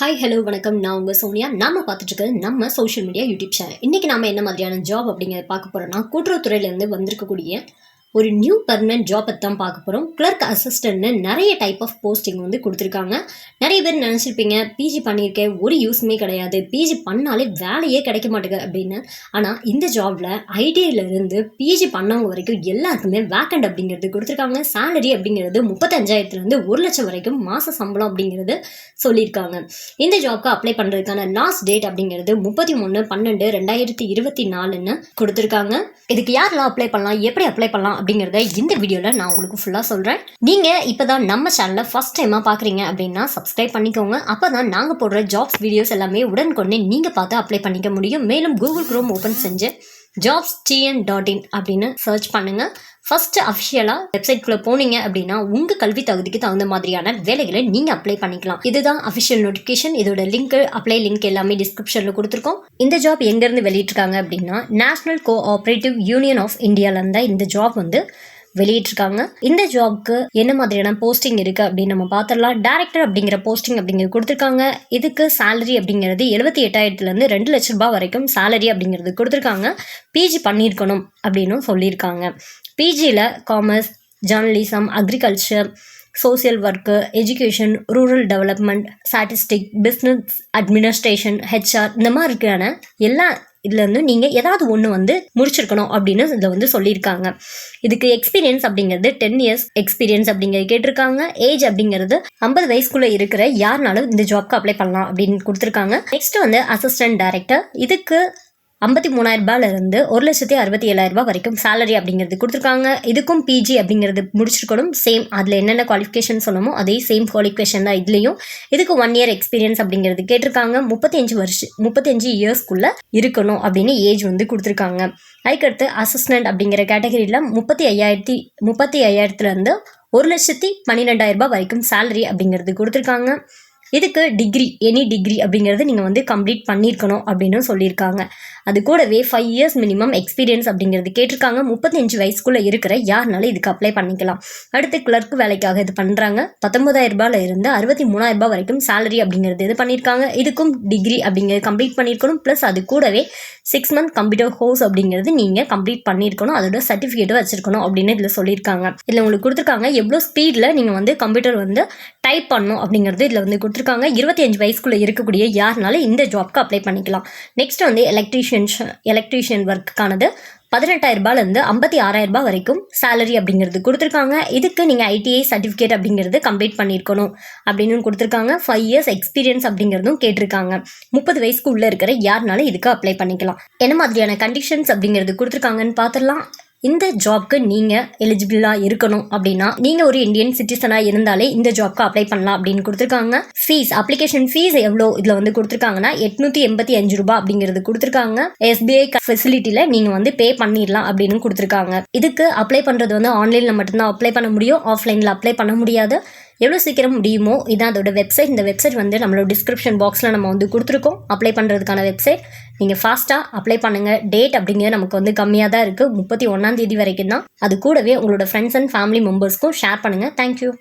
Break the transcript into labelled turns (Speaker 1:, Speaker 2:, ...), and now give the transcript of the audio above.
Speaker 1: Hi hello வணக்கம். நான் உங்கள் சோனியா. நாம பார்த்துட்டு நம்ம சோஷியல் மீடியா யூடியூப் சேனல் இன்றைக்கி நம்ம என்ன மாதிரியான ஜாப் அப்படிங்கிறத பார்க்க போகிறோம்னா கூட்டுறவுத்துறையிலேருந்து வந்திருக்கக்கூடிய ஒரு நியூ பர்மனெண்ட் ஜாப் பற்றி தான் பார்க்க போகிறோம் கிளர்க் அசிஸ்டன்ட்னு நிறைய டைப் ஆஃப் போஸ்டிங் வந்து கொடுத்துருக்காங்க. நிறைய பேர் நினச்சிருப்பீங்க பிஜி பண்ணியிருக்கேன் ஒரு யூஸுமே கிடையாது. பிஜி பண்ணாலே வேலையே கிடைக்க மாட்டேங்குது அப்படின்னு. ஆனால் இந்த ஜாபில் ஐடிஐலேருந்து பிஜி பண்ணவங்க வரைக்கும் எல்லாருக்குமே வேக்கண்ட் அப்படிங்கிறது கொடுத்துருக்காங்க. சேலரி அப்படிங்கிறது முப்பத்தஞ்சாயிரத்துலேருந்து ஒரு லட்சம் வரைக்கும் மாத சம்பளம் அப்படிங்கிறது சொல்லியிருக்காங்க. இந்த ஜாப்க்கு அப்ளை பண்ணுறதுக்கான லாஸ்ட் டேட் அப்படிங்கிறது முப்பத்தி மூணு பன்னெண்டு ரெண்டாயிரத்தி இருபத்தி நாலுன்னு கொடுத்துருக்காங்க. இதுக்கு யாரெல்லாம் அப்ளை பண்ணலாம் எப்படி அப்ளை பண்ணலாம் அப்படிங்கிறத இந்த வீடியோவில் நான் உங்களுக்கு ஃபுல்லாக சொல்கிறேன் நீங்கள் இப்போ தான் நம்ம சேனலை ஃபஸ்ட் டைமாக பார்க்குறீங்க அப்படின்னா சப்ஸ்கிரைப் பண்ணிக்கோங்க. அப்போ தான் நாங்கள் போடுற ஜாப்ஸ் வீடியோஸ் எல்லாமே உடனுக்குடனே நீங்கள் பார்த்து அப்ளை பண்ணிக்க முடியும். மேலும் கூகுள் குரோம் ஓப்பன் செஞ்சு ஜாப்ஸ் டிஎன் டாட் இன் அப்படின்னு சர்ச் பண்ணுங்கள் ஃபஸ்ட்டு அஃபிஷியலாக வெப்சைட்குள்ளே போனீங்க அப்படின்னா உங்கள் கல்வி தகுதிக்கு தகுந்த மாதிரியான வேலைகளை நீங்கள் அப்ளை பண்ணிக்கலாம். இதுதான் அஃபிஷியல் நோட்டிஃபிகேஷன் இதோட லிங்க் அப்ளை லிங்க் எல்லாமே டிஸ்கிரிப்ஷனில் கொடுத்துருக்கோம். இந்த ஜாப் எங்கேருந்து வெளியிட்டிருக்காங்க அப்படின்னா national cooperative union of இந்தியாவிலேருந்து இந்த ஜாப் வந்து வெளியிட்டிருக்காங்க. இந்த ஜாப்க்கு என்ன மாதிரியான போஸ்டிங் இருக்குது அப்படின்னு நம்ம பார்த்துடலாம் டேரக்டர் அப்படிங்கிற போஸ்டிங் அப்படிங்கிறது கொடுத்துருக்காங்க. இதுக்கு சேலரி அப்படிங்கிறது எழுபத்தி எட்டாயிரத்துலேருந்து ரெண்டு லட்ச ரூபாய் வரைக்கும் சேலரி அப்படிங்கிறது கொடுத்துருக்காங்க. பிஜி பண்ணியிருக்கணும் அப்படின்னும் சொல்லியிருக்காங்க. பிஜியில் commerce journalism agriculture social work education rural development statistic business administration HR இந்த மாதிரி இருக்கான எல்லா இதுலேருந்து நீங்கள் ஏதாவது ஒன்று வந்து முடிச்சிருக்கணும் அப்படின்னு இதில் வந்து சொல்லியிருக்காங்க. இதுக்கு எக்ஸ்பீரியன்ஸ் அப்படிங்கிறது டென் இயர்ஸ் எக்ஸ்பீரியன்ஸ் அப்படிங்கிறது கேட்டிருக்காங்க. ஏஜ் அப்படிங்கிறது ஐம்பது வயசுக்குள்ளே இருக்கிற யாருனாலும் இந்த ஜாப்க்கு அப்ளை பண்ணலாம் அப்படின்னு கொடுத்துருக்காங்க. நெக்ஸ்ட் வந்து அசிஸ்டன்ட் டைரக்டர் இதுக்கு ஐம்பத்தி மூணாயிரம் ஒரு லட்சத்தி அறுபத்தி ஏழாயிரரூபா வரைக்கும் சேலரி அப்படிங்கிறது கொடுத்துருக்காங்க. இதுக்கும் பிஜி அப்படிங்கிறது முடிச்சிருக்கணும். சேம் அதில் என்னென்ன குவாலிஃபிகேஷன் சொன்னமோ அதே சேம் குவாலிஃபிகேஷன் தான் இதுலேயும். இதுக்கு ஒன் இயர் எக்ஸ்பீரியன்ஸ் அப்படிங்கிறது கேட்டிருக்காங்க. முப்பத்தஞ்சு வருஷம் முப்பத்தஞ்சு இயர்ஸ்க்குள்ளே இருக்கணும் அப்படின்னு ஏஜ் வந்து கொடுத்துருக்காங்க. அதுக்கடுத்து அசிஸ்டன்ட் அப்படிங்கிற கேட்டகரியில் முப்பத்தி ஐயாயிரத்தி முப்பத்தி ஐயாயிரத்துலேருந்து ஒரு லட்சத்தி பன்னிரெண்டாயிரரூபா வரைக்கும் சேலரி அப்படிங்கிறது கொடுத்துருக்காங்க. இதுக்கு டிகிரி எனி டிகிரி அப்படிங்கிறது நீங்கள் வந்து கம்ப்ளீட் பண்ணியிருக்கணும் அப்படின்னு சொல்லியிருக்காங்க. அது கூடவே ஃபைவ் இயர்ஸ் மினிமம் எக்ஸ்பீரியன்ஸ் அப்படிங்கிறது கேட்டிருக்காங்க. முப்பத்தஞ்சு வயசுக்குள்ளே இருக்கிற யாருனாலும் இதுக்கு அப்ளை பண்ணிக்கலாம். அடுத்து கிளர்க் வேலைக்காக இது பண்ணுறாங்க பத்தொன்பதாயிரம் இருந்து அறுபத்தி மூணாயிரம் ரூபாய் வரைக்கும் சேலரி அப்படிங்கிறது இது பண்ணியிருக்காங்க இதுக்கும் டிகிரி அப்படிங்கிறது கம்ப்ளீட் பண்ணியிருக்கணும் ப்ளஸ் அது கூடவே சிக்ஸ் மந்த் கம்ப்யூட்டர் கோர்ஸ் அப்படிங்கிறது நீங்கள் கம்ப்ளீட் பண்ணியிருக்கணும் அதோட சர்டிஃபிகேட்டும் வச்சிருக்கணும் அப்படின்னு இதில் சொல்லியிருக்காங்க. இதில் உங்களுக்கு கொடுத்துருக்காங்க. எவ்வளோ ஸ்பீடில் நீங்கள் வந்து கம்ப்யூட்டர் வந்து டைப் பண்ணணும் அப்படிங்கிறது இதில் வந்து கொடுத்துருக்காங்க. இருபத்தி அஞ்சு வயசுக்குள்ளே இருக்கக்கூடிய யாருனாலும் இந்த ஜாப்க்கு அப்ளை பண்ணிக்கலாம். நெக்ஸ்ட் வந்து எலக்ட்ரீஷியன்ஸ் எலக்ட்ரீஷியன் ஒர்க்குக்கானது பதினெட்டாயிரம் ரூபாயிலேருந்து ஐம்பத்தி ஆறாயிரம் ரூபாய் வரைக்கும் சேலரி அப்படிங்கிறது கொடுத்துருக்காங்க. இதுக்கு நீங்கள் ஐடிஐ சர்டிஃபிகேட் அப்படிங்கிறது கம்ப்ளீட் பண்ணியிருக்கணும் அப்படின்னு கொடுத்துருக்காங்க. ஃபைவ் இயர்ஸ் எக்ஸ்பீரியன்ஸ் அப்படிங்கிறதும் கேட்டிருக்காங்க. முப்பது வயசுக்கு உள்ளே இருக்கிற யாருனாலும் இதுக்கு அப்ளை பண்ணிக்கலாம். என்ன மாதிரியான கண்டிஷன்ஸ் அப்படிங்கிறது கொடுத்துருக்காங்கன்னு பார்த்துடலாம். இந்த ஜாப்க்கு நீங்கள் எலிஜிபிளாக இருக்கணும் அப்படின்னா நீங்கள் ஒரு இந்தியன் சிட்டிசனாக இருந்தாலே இந்த ஜாப்க்கு அப்ளை பண்ணலாம் அப்படின்னு கொடுத்துருக்காங்க. ஃபீஸ் அப்ளிகேஷன் ஃபீஸ் எவ்வளோ இதில் வந்து கொடுத்துருக்காங்கன்னா எட்நூற்றி எண்பத்தி அஞ்சு ரூபாய் அப்படிங்கிறது கொடுத்துருக்காங்க. எஸ்பிஐ ஃபெசிலிட்டியில் நீங்கள் வந்து பே பண்ணிடலாம் அப்படின்னு கொடுத்துருக்காங்க. இதுக்கு அப்ளை பண்ணுறது வந்து ஆன்லைனில் மட்டும்தான் அப்ளை பண்ண முடியும் ஆஃப்லைனில் அப்ளை பண்ண முடியாது. எவ்வளோ சீக்கிரம் முடியுமோ இதான் அதோட வெப்சைட் இந்த வெப்சைட் வந்து நம்மளோட டிஸ்கிரிப்ஷன் பாக்ஸில் நம்ம வந்து கொடுத்துருக்கோம். அப்ளை பண்ணுறதுக்கான வெப்சைட் நீங்கள் ஃபாஸ்ட்டாக அப்ளை பண்ணுங்கள் டேட் அப்படிங்கிறது நமக்கு வந்து கம்மியாக தான் இருக்குது முப்பத்தி ஒன்றாம் தேதி வரைக்கும் தான் அது கூடவே உங்களோட ஃப்ரெண்ட்ஸ் அண்ட் ஃபேமிலி மெம்பர்ஸ்க்கும் ஷேர் பண்ணுங்கள் தேங்க்யூ